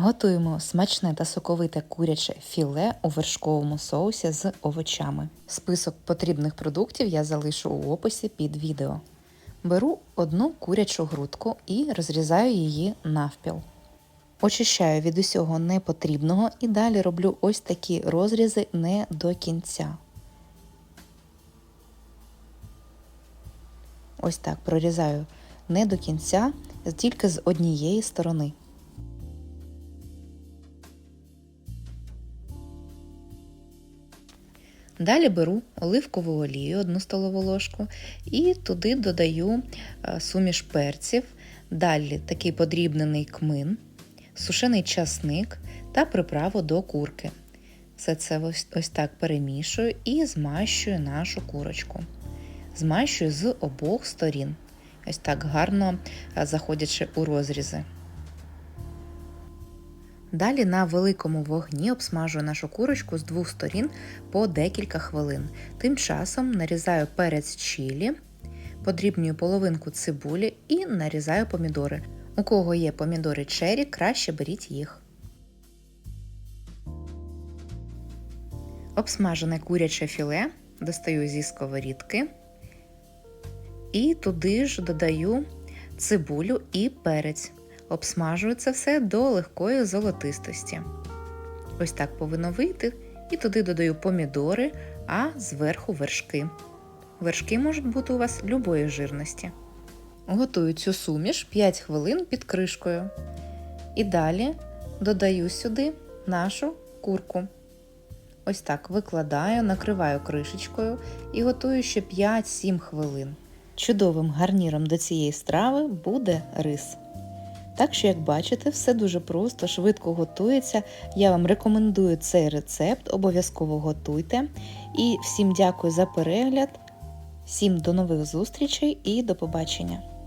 Готуємо смачне та соковите куряче філе у вершковому соусі з овочами. Список потрібних продуктів я залишу у описі під відео. Беру одну курячу грудку і розрізаю її навпіл. Очищаю від усього непотрібного і далі роблю ось такі розрізи не до кінця. Ось так прорізаю не до кінця, тільки з однієї сторони. Далі беру оливкову олію, 1 столову ложку, і туди додаю е, суміш перців, далі такий подрібнений кмин, сушений часник та приправу до курки. Все це ось, ось так перемішую і змащую нашу курочку. Змащую з обох сторін, ось так гарно е, заходячи у розрізи. Далі на великому вогні обсмажую нашу курочку з двох сторін по декілька хвилин. Тим часом нарізаю перець чілі, подрібнюю половинку цибулі і нарізаю помідори. У кого є помідори чері, краще беріть їх. Обсмажене куряче філе достаю зі сковорідки і туди ж додаю цибулю і перець. Обсмажую це все до легкої золотистості. Ось так повинно вийти, і туди додаю помідори, а зверху вершки. Вершки можуть бути у вас любої жирності. Готую цю суміш 5 хвилин під кришкою. І далі додаю сюди нашу курку. Ось так викладаю, накриваю кришечкою і готую ще 5-7 хвилин. Чудовим гарніром до цієї страви буде рис. Так що, як бачите, все дуже просто, швидко готується. Я вам рекомендую цей рецепт, обов'язково готуйте. І всім дякую за перегляд, всім до нових зустрічей і до побачення!